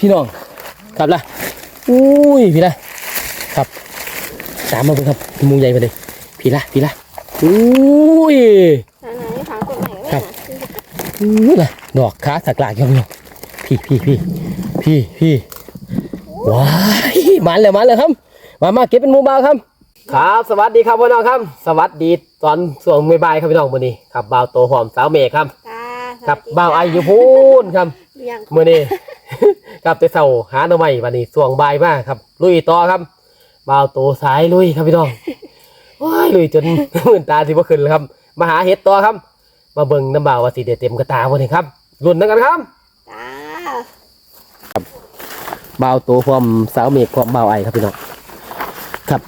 พี่น้องครับละอุ้ยพี่ละครับตามมาเบิ่งครับหมูใหญ่ไปเลยพี่ละพี่ละอุ้ยไหนๆขากดใหม่ก็ครัได้บนะอุ้ยละดอกขาสักหลากยังพี่น้องพี่พี่พี่พี่พี่ว้ายมันเลยมันเลยครับ มามาเก็บเป็นหมูบาวครับครับ สวัสดีครับพี่น้องครับ สวัสดีตอนส่วงบ่ายๆครับพี่น้องวันนี้ครับบ่าวโตหอมสาวเมฆครับจ้าสครับวัสดีบ่าวไออยู่พูนครับ เลี้ยงมื่อนี้ ครับแต่เสาหาหน่อไม้วันนี้ส่วงบ่ายมากครับ ลุยต่อครับบ่าวโตสายลุยครับพี่น้องว้ายลุยจน มื่นตาสิบ่ขึ้นแล้วครับ มาหาเห็ดต่อครับ มาเบิ่งน้ำบ่าวว่าสิได้เต็มกระตาบ่นี่ครับรุ่นนักกันครับจ้าบ่าวโตพร้อมสาวเมฆพร้อมบ่าวไอครับพี่น้องครับ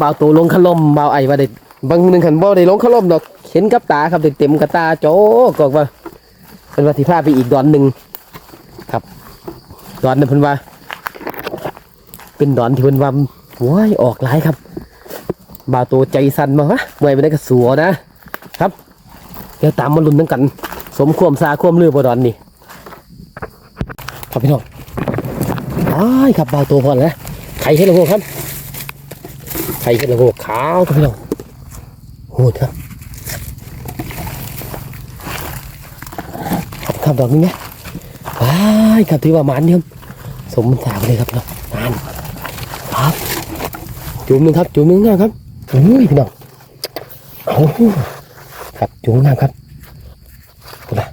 บ่าวโตลงขล่มบ่าวไอว่าได้บางหนึงขันบ่ได้ลงขล่มดอกเห็นกับตาครับได้เต็มกระตาโจกอกว่า เป็นว่าสิพาไปอีกดอนหนึ่งครับ ดอนนั้นเพิ่นว่า เป็นดอนที่เพิ่นว่าว้ายออกหลายครับ บาวโตใจสั่นมาวะเมื่อยไปได้ก็สัวนะ ครับ เดี๋ยวตามมาลุ้นน้ำกัน สมความซาความลือบ่ดอนนี่ครับพี่น้องอ้ายครับบาตัวพอแล้วไข่เห็ดละโงกครับไข่เห็ดละโงกขาวครับพี่น้องโหดครับ ครับบดอกนี้ไหมว้ายครับถือว่ามันเนี่ยครับสมสาวเลยครับพี่น้องนานครับจุ่มหนึ่งครับจุ่มหนึ่งนะครับโอ้ยพี่น้องเอาครับจุ่มงามครับพูดละ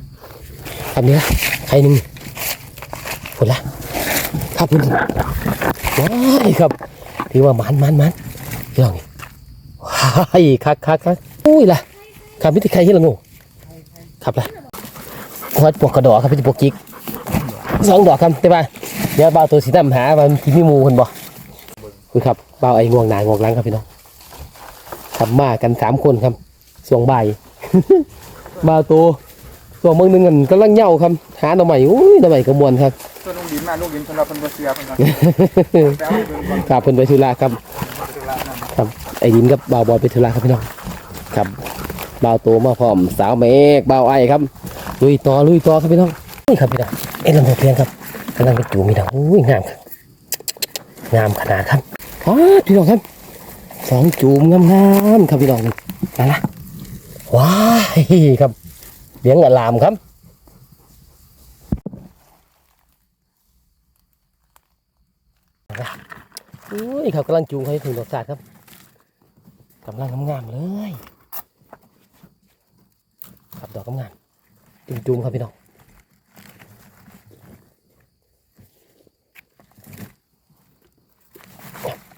ครับเนี้ยไข่หนึ่งพูดละครับคุณว้ายครับถือว่ามันมันมันพี่น้องนี่ว้ายคักคักคักอุ้ยล่ะครับมิตรใครที่ละงูครับล่ะ วัดปวกกระดอกครับพี่ปวกจิกสองดอกครับแต่ว่าเดี๋ยวบ่าวตัวสีดำหาว่ามันกินมีหมูคนบ่คือครับบ่าวไอ้งวงหนางวงหลังครับพี่น้องครับมากันสามคนครับส่วงบ่ายบ่าวตัวส่วงเมืองหนึงกันกำลังเหย่าครับหาหน่อใหม่อุ้ยหน่อใหม่กระมวลครับส่วนลุงดินมาลุงดินสำหรับเป็นบเสียเป็นครับแปลว่าเป็นคนครับเพิ่นไปธุระครับธุระนั่นครับไอ้ดินกับบ่าวบอยไปธุระครับพี่น้องครับบ่าวโตมาพร้อมสาวเมฆบ่าวไอ้ครับ ลุยต่อลุยต่อครับพี่น้องนี่ครับพี่น้องเอ็นลำโพงเพียงครับกำลังไปจูงพี่น้องอุ้ยงามครับงามขนาดครับอ๋อพี่น้องครับสองจูมงามๆครับพี่น้องนี่นั่นละว้ายครับเลี้ยงอลามครับอุ้ยเขากำลังจูงเขาให้ถึงดอกจาดครับกำลังงามๆเลย ครับดอกงาม จุ่มๆครับพี่น้อง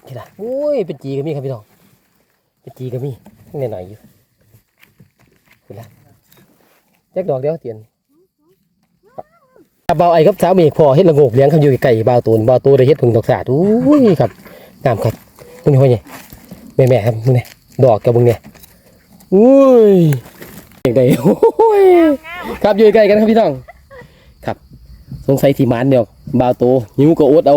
นี่ละโอ้ยเป็นจีก็มีครับพี่น้องเป็นจีก็มีนหน่อยๆอยู่นี่ละแจกดอกเดียวเตียนครับเบาไอ้ครับสาวเมฆพอเฮ็ดละโงกเลี้ยงครับอยู่ไก่เบาตูนเบาตูนได้เฮ็ดผึ่งดอกสาดอุ้ยครับงามครับมึงเห็นไหมเนี่ยแม่ครับมึงเนี่ยดอกกับมึงเนี่ยอุ้ยเด็กใดโอ้ย ครับอยู่ใกล้กันครับพี่น้อง ครับ สงสัยที่หมันเดียวบาวโตหิวก็อดเอา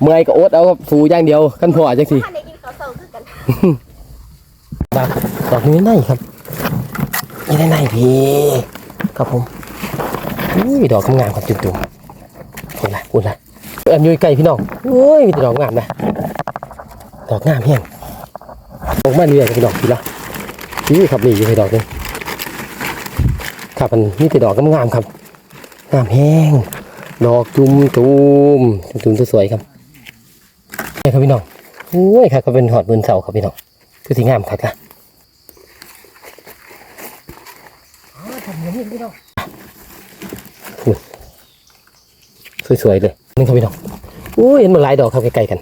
เมื่อยก็อดเอาครับสูอย่างเดียวขั้นพอจังสิถ้าได้กินข้าวเสาคือกันบาวดอกนี้ในครับนี่ในในพี่ครับผมอุ้ยดอกงามๆครับจุ่มๆคุณละคุณละเอ็มอยู่ใกล้พี่น้องโอ้ยมีแต่ดอกงามนะดอกงามเฮียงดอกมาเรื่อยครับพี่น้องพี่ละนี่ครับนี่อยู่ในดอกนึง ครับมันนี่แต่ดอกก็งามครับงามแห้ง ดอกจุ่มจุ่มจุ่มๆสวยๆครับนี่ครับพี่น้องโอ้ยครับก็เป็นหอดบนเสาครับพี่น้องคือสีงามครับค่ะสวยๆเลยนี่ครับพี่น้องโอ้ยเห็นมันหลายดอกครับใกล้ๆกัน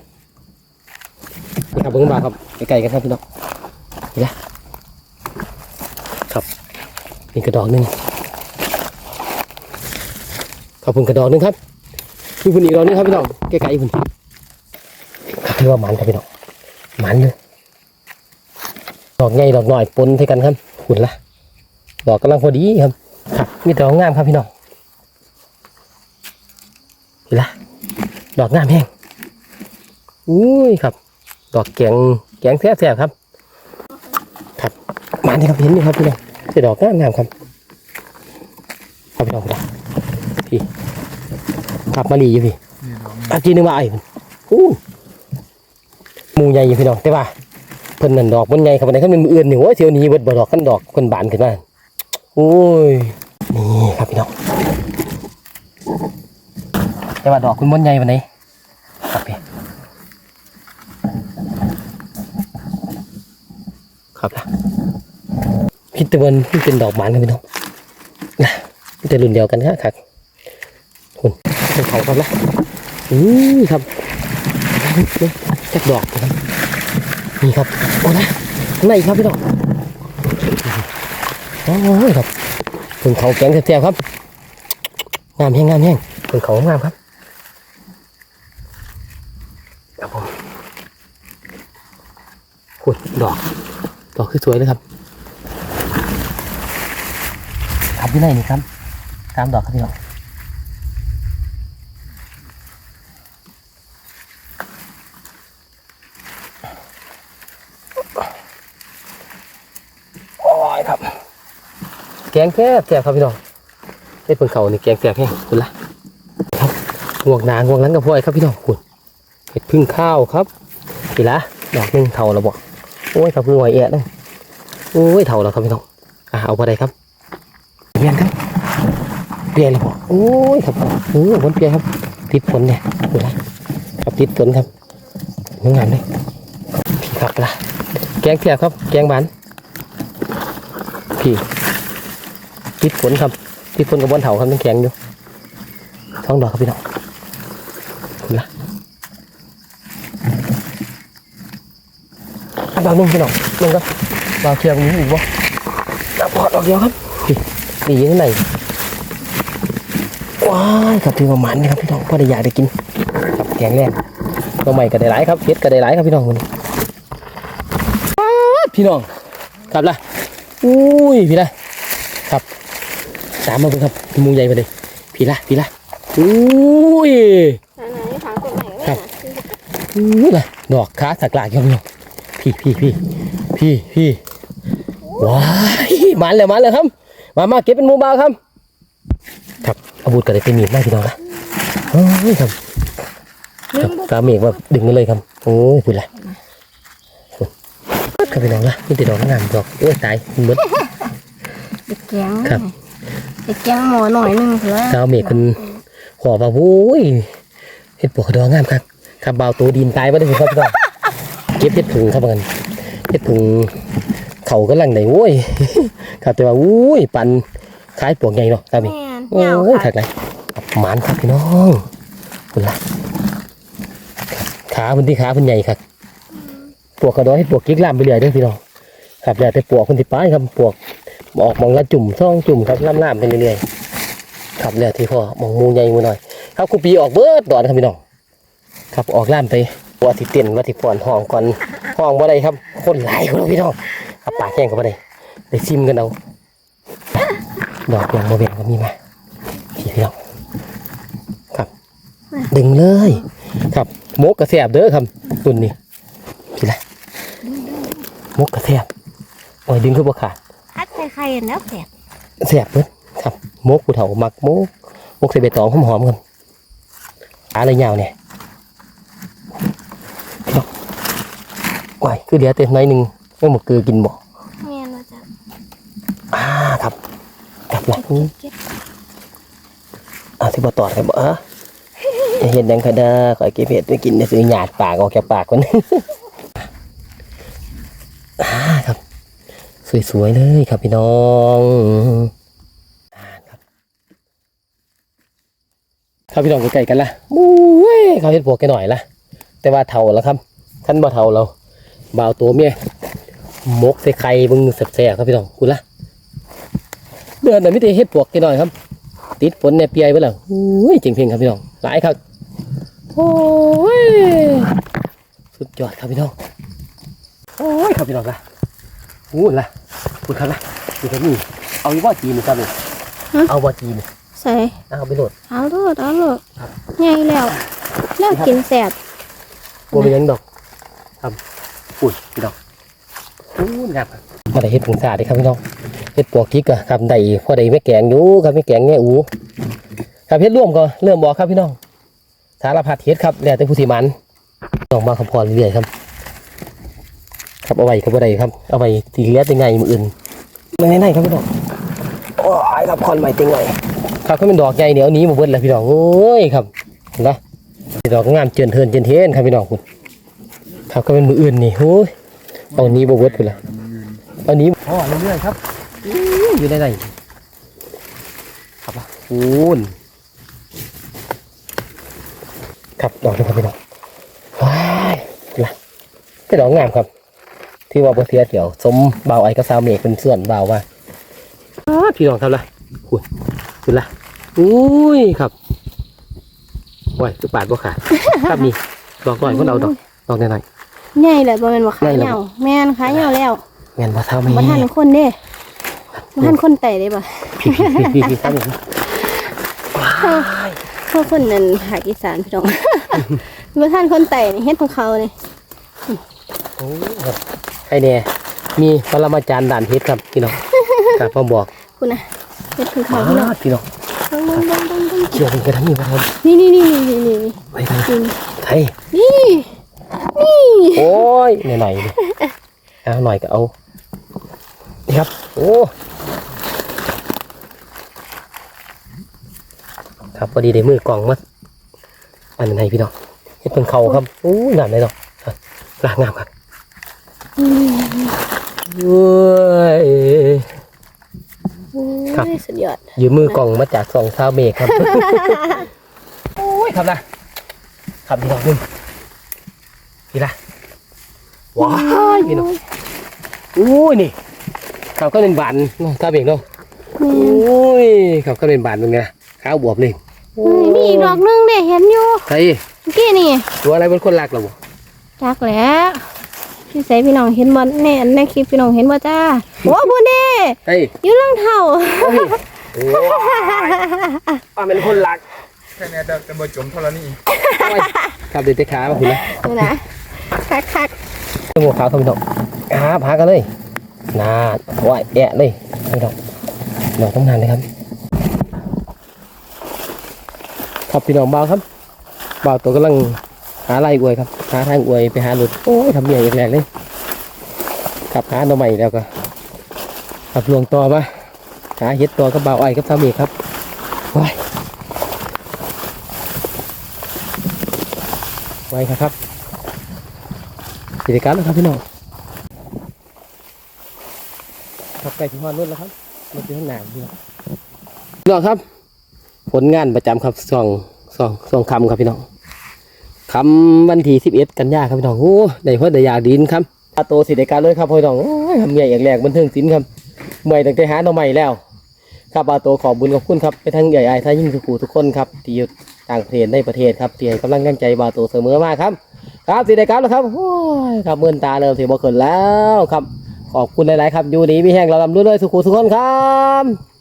นี่ครับเบิ้งบาครับใกล้ๆกันครับพี่น้องนี่กระดอกหนึ่ง ขอบคุณกระดอกนึงครับมีคุณอีกดอกนึงครับพี่น้องใกล้ๆคุณครับถือว่าหมันครับพี่น้องหมันเลยดอกใหญ่ดอกหน่อยปนใส่กันครับคุณละดอกกำลังพอดีครับครับ มีดอกงามครับพี่น้องเห็นละดอกงามแห้งอุ้ยครับ ดอกแกงแกงแซ่บๆครับ ครับหมันนี่ครับเห็นไหมครับพี่น้องสีดอกงามงามครับ ครับพี่น้อง ครับพี่ครับมาลีอยู่พี่นี่ดอกอาจีนึกว่าไอ้มันอู้หมูใหญ่อยู่พี่น้องแต่ว่าเพิ่นนั่นดอกมันใหญ่ครับอันนี้เขาเป็นมืออื่นนี่โอ้ยเที่ยวนี้เบิดบ่ดอกกันดอกเพิ่นบานขึ้นมาโอ้ยนี่ครับพี่น้องแต่ว่าดอกคุณมันใหญ่ปานไหนครับพี่ครับล่ะพิตะวันที่เป็นดอกบานครับพี่น้องนะมันจะรุ่นเดียวกันครับครับคุณ เป็นเขาครับล่ะอืมครับจักดอกนะครับนี่ครับโอ้นะข้างในอีกครับพี่น้องโอ้ยครับถึงเขาแกงแซ่บๆครับงามแห้งงามแห้งถึงเขางามครับครับผมขุดดอกดอกคือสวยเลยครับครับที่ไหนนี่ครับตามดอกครับพี่น้อง โอ้ยครับ แก งแซ่บแซ่บครับพี่น้องได้เพิ่งเขานี่แกงแซ่บแห้งคุณละครับงวงหนางวงหลังกับพวกไอ้ครับพี่น้องคุณเห็ดพึ่งข้าวครับทีละดอกหนึงเท่าแล้วบอกโอ้ยครับพึ่งไหวแอะเลยโอ้ยเท่าแล้วครับพี่น้องอะเอาไปได้ครับเปลี่ยนครับเปลี่ยนเลยบอกโอ้ยครับโอ้ยผลเปลี่ยนครับ ติดผลเนี่ยคุณละครับติดผลครับงามเลยพี่ครับละแกงแซ่บครับ แกงหวานพี่ ติดฝนครับติดฝนกับบอนเถาครับยังแข็งอยู่ท้องดอกครับพี่น้องคุณละอันดอกหนึงพี่น้องหนึงครับดาวเทียมนี้อีกบ่ดอกพอดดอกเดียวครับพี่นี่อยู่ข้างในว้ายครับถือว่าหมันนะครับพี่น้องพอได้อยากได้กินครับแข็งแรงตัวใหม่ก็ได้หลายครับเฮ็ดก็ได้หลายครับพี่น้องคนนี้พี่น้องครับล่ะอุ้ยพี่ละครับ ตามมาเป็นครับหมูใหญ่ไปเลยพี่ละพี่ละอุ้ยไหนไหนหากฎหมายก็ครัได้บอุ้ยละดอกขาสักหลากยังพี่น้องพี่พี่พี่พี่พี่ว้ายมันเลยมันเลยครับ มามาเก็บเป็นหมูบาวครับ ครับอาวุธก็ได้เป็นมีดได้พี่น้องนะโอ้ยครับครับกาเมฆว่าดึงกันเลยครับโอ้ยพูดละครับพี่น้องละนี่ติดดอกงามดอกโอ้ยตายมันเบิดเด็กแกงครับ เด็กแกงหมอหน่อยหนึงเถอะกาวเมฆเป็นขอว่าโอ้ยเห็ดปวกกระดองงามครับครับเบาวตัวดินตายมาได้ครับพี่น้องเก็บเห็ดผึ่งครับกันเห็ดผึ่งเขากำลังไหนโอ้ยครับแต่ว่าโอ้ยปันคล้ายปวกใหญ่เนาะครับพี่แม่นโอ้ยาวยถัค่ะกไรหมานครับพี่น้องคุณละขาเป็นที่ขาเป็นใหญ่ครับปวกกระดองให้ปวกกิ๊กล่ามไปเรื่อยเด้อพี่น้องครับแล้วแต่ปวกคนที่ป้ายครับปวก ออกมองละจุ่มซ่องจุ่มครับล่ามล่ามๆไปเรื่อยๆครับแล้วที่พ่อมองมูใหญ่มูหน่อยครับคูปีออกเบิดดอนครับพี่น้องครับออกล่ามไปว่าที่เต้นว่าที่ฟ้อนห้องก่อนห้องบ่ได้ครับคนหลายคนพี่น้องครับปากแห้งก็บ่ได้ได้ซิมกันเอาดอกยังโมเบียนก็มีมาพี่พี่น้องครับ ดึงเลย ครับมกกระแสบเด้อครับตุนนี่พี่ละมกกระแสบโอ้ยดึงขึ้นบ่ขาด พัดใครๆแล้วแสบแสบเบิดครับมกผู้เฒ่ามักมกมกใส่ใบตองหอมๆครับอะไรยาวเนี่ยว้ายคือเหลือเต็มน้อยหนึ่งไม่หมดเกลือกินบ่แม่นว่าจะอ่าครับกลับหลังนี้เก็บอ่าที่บ่ตอดครับบ่เออจะเห็นยังคเด้อขอเก็บเห็ดไปกินได้ซื้อหยาดปากออกจากปากคนอ่าครับ สวยๆเลยครับพี่น้องอ่าครับครับพี่น้องใกล้กันละมู้เว้ยเขาเห็ดปวกแกหน่อยละแต่ว่าเท่าแล้วครับท่านบ่เท่าเราบ่าวตัวเมียมกใส่ไข่บึงแสบๆครับพี่น้องคุณละเดือนน่ะมิได้เฮ็ดปวกแกหน่อยครับ ติดฝนในเปียไปแล้วอุ้ยจริงเพ่งครับพี่น้องหลายครับโอ้ยสุดยอดครับพี่น้องโอ้ยครับพี่น้องละ อู้ละคุณครับละคุณครับนี่เอาอีกว่าจีนนี่ครับนี่เอาว่าจีนนี่ใส่เอาไปโหลดเอาโลดเอาโลดใหญ่แล้วแล้วกินแสบบัวเป็นหยังดอกครับอุ้ยพี่น้องอู้งับมาได้เฮ็ดผงสาดเลยครับพี่น้องเฮ็ดปวกกิ๊กอะครับได้พอได้ไม่แกงอยู่ครับไม่แกงแง่อูครับเฮ็ดร่วมก็เริ่มบอกครับพี่น้องสารพัดเฮ็ดครับแล้วแต่ผู้สิมันต้องมาคำพรเรื่อยๆครับ ครับเอาไว้ก็บ่ได้ครับเอาไว้ทีเหลือยังไงมืออื่นมันง่ายๆครับพี่น้องโอ้ยครับคอนใหม่ติงไงครับก็เป็นดอกใหญ่เหนียวหนี้มาเบิดแล้วพี่น้องโอ้ยครับเห็นปะดอกงามเจินเทินเจินเทนครับพี่น้องคุณครับก็เป็นมืออื่นนี่โอ้ยเอาหนี้มาเบิดไปละเอาหนี้พ่อเรื่อยๆครับอื้ออยู่ได้ไหนครับล่ะคูณครับดอกนี้ครับพี่น้องว้ายละเป็นดอกงามครับ ที่ว่าบ่เสียเกี่ยวสมเบาวไอ้กับสาวเมฆเป็นส่วนเบาวว่าอ้าพี่น้องครับล่ะคุณคุณล่ะอุ้ยครับโอ้ยตุปาดบ่ขาดครับนี่ดอกหน่อยคนเอาดอกดอกหน่อยใหญ่เลยบ่แม่นว่าขาใหญ่แล้วเหยาแม่นขาเหยาแล้วๆแม่นบ่สาวเมฆบ่ทันคนเด้บ่ทันคนไต่ได้บ่พี่พี่พี่พี่ครับผมเพราะคนนั้นภาคอีสานพี่น้องบ่ทันคนไต่นี่เฮ็ดของเขานี่โอ้ยครับ ใครเนี่ยมีปรมาจารย์ด่านเพชรครับพี่น้องครับพ่อบอกคุณน่ะเฮ็ดของเขาพี่น้องอ้าพี่น้องเบิ่งเบิ่งเบิ่งเบิ่งเบิ่งเกี่ยวกันกระทั่งนี้มาครับนี่นี่นี่นี่นี่นี่ไว้กันนี่ไทยนี่นี่โอ้ยหน่อยๆดิเอาหน่อยก็เอานี่ครับโอ้ครับพอดีได้มือกล่องมาอันนั้นให้พี่น้องเฮ็ดเป็นเขาครับโอ้ยงามเลยเนาะลางงามครับ เว้ยครับโอ้ยสุดยอดยืมมือกล่องมาจากสองซาวเมฆครับ โอ้ยครับนะครับพี่น้องนึงนี่ละว้ายพี่น้องโอ้ยนี่เขาก็เป็นบานเนาะซาวเมฆเนาะแม่โอ้ยเขาก็เป็นบานตรงนี้นะขาวบวบเลยนมีอีกดอกหนึงเด้เห็นอยู่ใช่เมื่อกี้นี่ตัวอะไรเป็นคนรักเราบ่จักแหล้ว พี่ใส่พี่น้องเห็นบ่แน่ในคลิปพี่น้องเห็นบ่จ้าโอ้บุญเด้เฮ้ยอยู่เรื่องเท่าโอ้ยโอ้ยว่าเป็นคนรักแค่เนี้ยจะจะบ่จมเท่านี้โอ้ยครับเด็ดขามาคุณนะดูนะคักคักตัวหมวกขาวครับพี่น้องหาพากันเลยน่าโอ้ยแอะเลยพี่น้องพี่น้องต้องนานเลยครับครับพี่น้องเบาครับเบาตัวกำลัง หาลายอวยครับ หาทางอวยไปหาหลุดโอ้ยทำใหญ่อีกแรงเลยขับหาหน่อใหม่แล้วก็ขับลวงต่อมาหาเห็ดตัวกับเบาอ้อยกับสามีครับไว้ไว้ครับครับกิจการแล้วครับพี่น้องครับใกล้ถึงฮอนรถแล้วครับรถอยู่ข้างหน้าพี่น้องพี่น้องครับ ผลงานประจำครับสองสองสองคำครับพี่น้อง คำวันที่สิบเอ็ดกันยาครับพี่น้องโอ้ได้เพื่อได้ยากดินครับอาโตสิได้การเลยครับพี่น้องโอ้ยทำใหญ่อย่างแรกบันเทิงศิลป์ครับเมื่อยตั้งแต่หาหน่อใหม่แล้ว ครับอาโตขอบุญขอบคุณครับไปทั้งใหญ่ไอ้ท่ายิ่งสุขูทุกคนครับที่อยู่ต่างประเทศในประเทศครับที่ให้กำลังใจบาโตเสมอมาครับ ครับสิได้การแล้วครับโอ้ยครับเมื่อนตาเริ่มเสิบ่เขินแล้วครับขอบคุณหลาย ๆ ครับอยู่ดีมีแห้งเราลำด้วยสุขุทุกคนครับ